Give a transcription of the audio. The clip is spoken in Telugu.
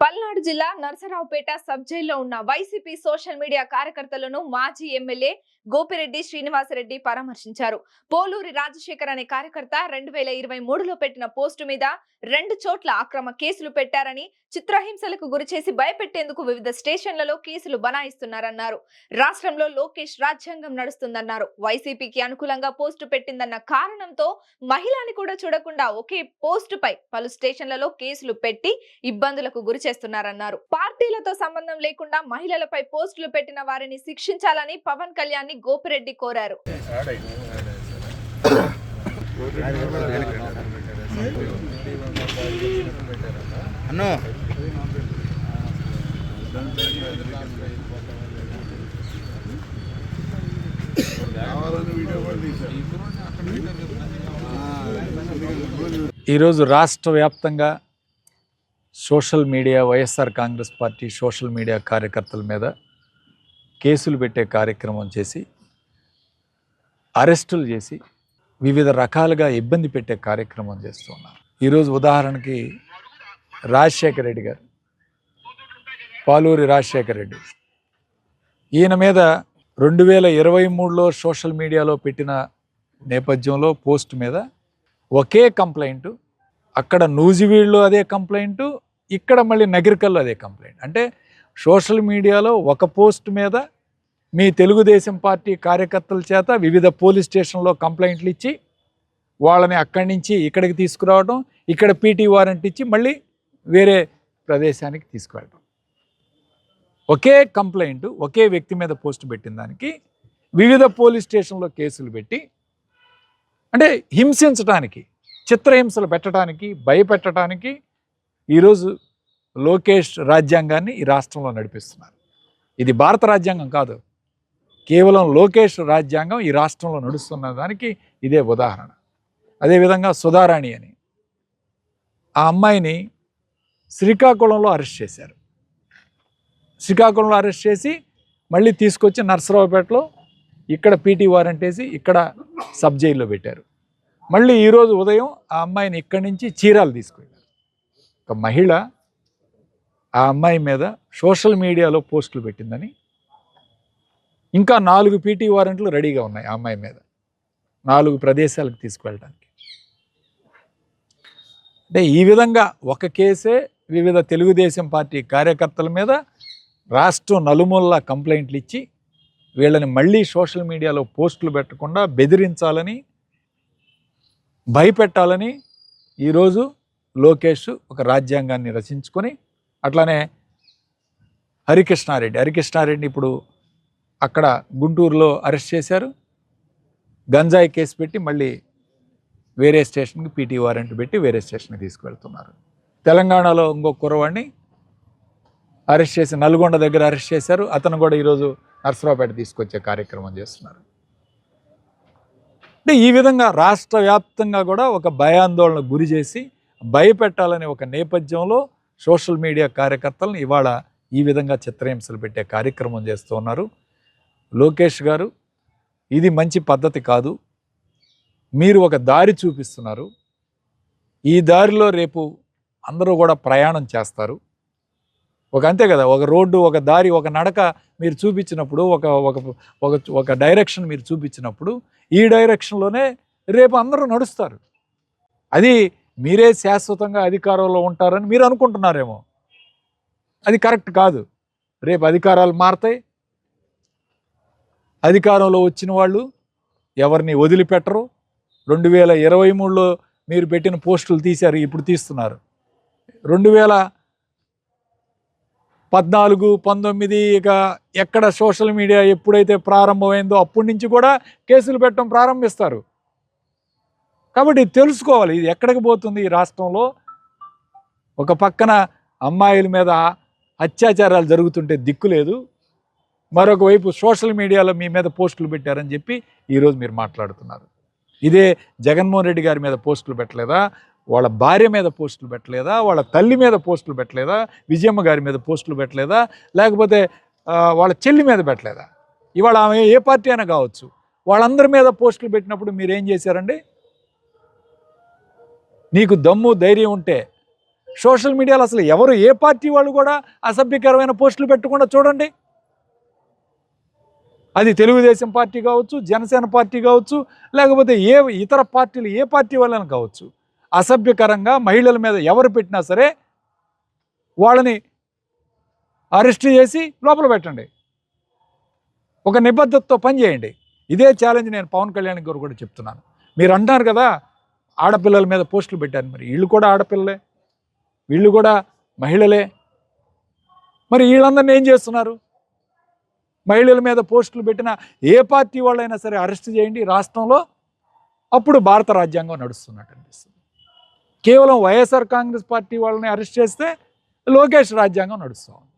పల్నాడు జిల్లా నరసరావుపేట సబ్ జైల్లో ఉన్న వైసీపీ సోషల్ మీడియా కార్యకర్తలను మాజీ ఎమ్మెల్యే గోపిరెడ్డి శ్రీనివాసరెడ్డి పరామర్శించారు. పోలూరి రాజశేఖర్ అనే కార్యకర్త రెండు వేల ఇరవై మూడులో పెట్టిన పోస్టు మీద రెండు చోట్ల అక్రమ కేసులు పెట్టారని చిత్రహింసలకు గురిచేసి భయపెట్టేందుకు వివిధ స్టేషన్లలో కేసులు బనాయిస్తున్నారన్నారు. రాష్ట్రంలో లోకేష్ రాజ్యాంగం నడుస్తుందన్నారు. వైసీపీకి అనుకూలంగా పోస్టు పెట్టిందన్న కారణంతో మహిళని కూడా చూడకుండా ఒకే పోస్టుపై పలు స్టేషన్లలో కేసులు పెట్టి ఇబ్బందులకు గురి చేస్తున్నారన్నారు. పార్టీలతో సంబంధం లేకుండా మహిళలపై పోస్టులు పెట్టిన వారిని శిక్షించాలని పవన్ కళ్యాణ్ని గోపిరెడ్డి కోరారు. అన్నో. ఈరోజు రాష్ట్ర వ్యాప్తంగా social media YSR Congress party social media కార్యకర్తల మీద కేసులు పెట్టే కార్యక్రమం చేసి అరెస్టులు చేసి వివిధ రకాలుగా ఇబ్బంది పెట్టే కార్యక్రమం చేస్తున్నారు ఈరోజు ఉదాహరణకి రాజశేఖర రెడ్డి గారు పాలూరి రాజశేఖర రెడ్డి. ఈయన మీద రెండు వేల ఇరవై మూడులో సోషల్ మీడియాలో పెట్టిన నేపథ్యంలో పోస్ట్ మీద ఒకే కంప్లైంట్ అక్కడ నూజివీడులో అదే కంప్లైంట్ ఇక్కడ మళ్ళీ నగరికల్లో అదే కంప్లైంట్. అంటే సోషల్ మీడియాలో ఒక పోస్ట్ మీద మీ తెలుగుదేశం పార్టీ కార్యకర్తల చేత వివిధ పోలీస్ స్టేషన్లో కంప్లైంట్లు ఇచ్చి వాళ్ళని అక్కడి నుంచి ఇక్కడికి తీసుకురావడం ఇక్కడ పీటీ వారెంట్ ఇచ్చి మళ్ళీ వేరే ప్రదేశానికి తీసుకువెళ్ళడం ఒకే కంప్లైంట్ ఒకే వ్యక్తి మీద పోస్ట్ పెట్టిన దానికి వివిధ పోలీస్ స్టేషన్లో కేసులు పెట్టి అంటే హింసించడానికి చిత్రహింసలు పెట్టడానికి భయపెట్టడానికి ఈరోజు లోకేష్ రాజ్యాంగాన్ని ఈ రాష్ట్రంలో నడిపిస్తున్నారు. ఇది భారత రాజ్యాంగం కాదు. కేవలం లోకేష్ రాజ్యాంగం ఈ రాష్ట్రంలో నడుస్తున్న దానికి ఇదే ఉదాహరణ. అదేవిధంగా సుధారాణి అని. ఆ అమ్మాయిని శ్రీకాకుళంలో అరెస్ట్ చేశారు. శ్రీకాకుళంలో అరెస్ట్ చేసి మళ్ళీ తీసుకొచ్చి నర్సరావుపేటలో ఇక్కడ పీటీ వారెంట్ వేసి ఇక్కడ సబ్ జైల్లో పెట్టారు. మళ్ళీ ఈరోజు ఉదయం ఆ అమ్మాయిని ఇక్కడి నుంచి చీరాలు తీసుకెళ్ళారు ఒక మహిళ ఆ అమ్మాయి మీద సోషల్ మీడియాలో పోస్టులు పెట్టిందని ఇంకా నాలుగు పీటీ వారెంట్లు రెడీగా ఉన్నాయి ఆ అమ్మాయి మీద నాలుగు ప్రదేశాలకు తీసుకువెళ్ళడానికి. అంటే ఈ విధంగా ఒక కేసే వివిధ తెలుగుదేశం పార్టీ కార్యకర్తల మీద రాష్ట్రం నలుమూలలా కంప్లైంట్లు ఇచ్చి వీళ్ళని మళ్ళీ సోషల్ మీడియాలో పోస్టులు పెట్టకుండా బెదిరించాలని భయపెట్టాలని ఈరోజు లోకేష్ ఒక రాజ్యాంగాన్ని రచించుకొని అట్లానే హరికృష్ణారెడ్డి. హరికృష్ణారెడ్డి ఇప్పుడు అక్కడ గుంటూరులో అరెస్ట్ చేశారు. గంజాయి కేసు పెట్టి మళ్ళీ వేరే స్టేషన్కి పీటీ వారెంట్ పెట్టి వేరే స్టేషన్కి తీసుకువెళ్తున్నారు. తెలంగాణలో ఇంకో కుర్రవాడిని అరెస్ట్ చేసి నల్గొండ దగ్గర అరెస్ట్ చేశారు. అతను కూడా ఈరోజు నర్సరావుపేట తీసుకొచ్చే కార్యక్రమం చేస్తున్నారు. అంటే ఈ విధంగా రాష్ట్ర వ్యాప్తంగా కూడా ఒక భయాందోళన గురి చేసి భయపెట్టాలనే ఒక నేపథ్యంలో సోషల్ మీడియా కార్యకర్తలను ఇవాళ ఈ విధంగా చిత్రహింసలు పెట్టే కార్యక్రమం చేస్తూ ఉన్నారు. లోకేష్ గారు ఇది మంచి పద్ధతి కాదు. మీరు ఒక దారి చూపిస్తున్నారు. ఈ దారిలో రేపు అందరూ కూడా ప్రయాణం చేస్తారు. ఒక అంతే కదా ఒక రోడ్డు ఒక దారి ఒక నడక మీరు చూపించినప్పుడు ఒక ఒక ఒక ఒక డైరెక్షన్ మీరు చూపించినప్పుడు ఈ డైరెక్షన్లోనే రేపు అందరూ నడుస్తారు. అది మీరే శాశ్వతంగా అధికారంలో ఉంటారని మీరు అనుకుంటున్నారేమో. అది కరెక్ట్ కాదు. రేపు అధికారాలు మారతాయి. అధికారంలో వచ్చిన వాళ్ళు ఎవరిని వదిలిపెట్టరు. రెండు వేల ఇరవై మూడులో మీరు పెట్టిన పోస్టులు తీశారు ఇప్పుడు తీస్తున్నారు. రెండు వేల పద్నాలుగు పంతొమ్మిది ఇక ఎక్కడ సోషల్ మీడియా ఎప్పుడైతే ప్రారంభమైందో అప్పటి నుంచి కూడా కేసులు పెట్టడం ప్రారంభిస్తారు. కాబట్టి తెలుసుకోవాలి. ఇది ఎక్కడికి పోతుంది ఈ రాష్ట్రంలో? ఒక పక్కన అమ్మాయిల మీద అత్యాచారాలు జరుగుతుంటే దిక్కు లేదు. మరొక వైపు సోషల్ మీడియాలో మీ మీద పోస్టులు పెట్టారని చెప్పి ఈరోజు మీరు మాట్లాడుతున్నారు. ఇదే జగన్మోహన్ రెడ్డి గారి మీద పోస్టులు పెట్టలేదా? వాళ్ళ భార్య మీద పోస్టులు పెట్టలేదా? వాళ్ళ తల్లి మీద పోస్టులు పెట్టలేదా? విజయమ్మ గారి మీద పోస్టులు పెట్టలేదా? లేకపోతే వాళ్ళ చెల్లి మీద పెట్టలేదా? ఇవాళ ఆమె ఏ పార్టీ అయినా కావచ్చు. వాళ్ళందరి మీద పోస్టులు పెట్టినప్పుడు మీరు ఏం చేశారండి? నీకు దమ్ము ధైర్యం ఉంటే సోషల్ మీడియాలో అసలు ఎవరు ఏ పార్టీ వాళ్ళు కూడా అసభ్యకరమైన పోస్టులు పెట్టకుండా చూడండి. అది తెలుగుదేశం పార్టీ కావచ్చు జనసేన పార్టీ కావచ్చు లేకపోతే ఏ ఇతర పార్టీలు ఏ పార్టీ వాళ్ళని కావచ్చు. అసభ్యకరంగా మహిళల మీద ఎవరు పెట్టినా సరే వాళ్ళని అరెస్ట్ చేసి లోపల పెట్టండి. ఒక నిబద్ధతతో పనిచేయండి ఇదే ఛాలెంజ్ నేను పవన్ కళ్యాణ్ గారు కూడా చెప్తున్నాను. మీరు అంటారు కదా ఆడపిల్లల మీద పోస్టులు పెట్టారు మరి. వీళ్ళు కూడా ఆడపిల్లలే. వీళ్ళు కూడా మహిళలే. మరి వీళ్ళందరినీ ఏం చేస్తున్నారు? మహిళల మీద పోస్టులు పెట్టిన ఏ పార్టీ వాళ్ళైనా సరే అరెస్ట్ చేయండి రాష్ట్రంలో. అప్పుడు భారత రాజ్యాంగం నడుస్తున్నట్టు అనిపిస్తుంది. కేవలం వైఎస్ఆర్ కాంగ్రెస్ పార్టీ వాళ్ళని అరెస్ట్ చేస్తే లోకేష్ రాజ్యాంగం నడుస్తూ ఉంది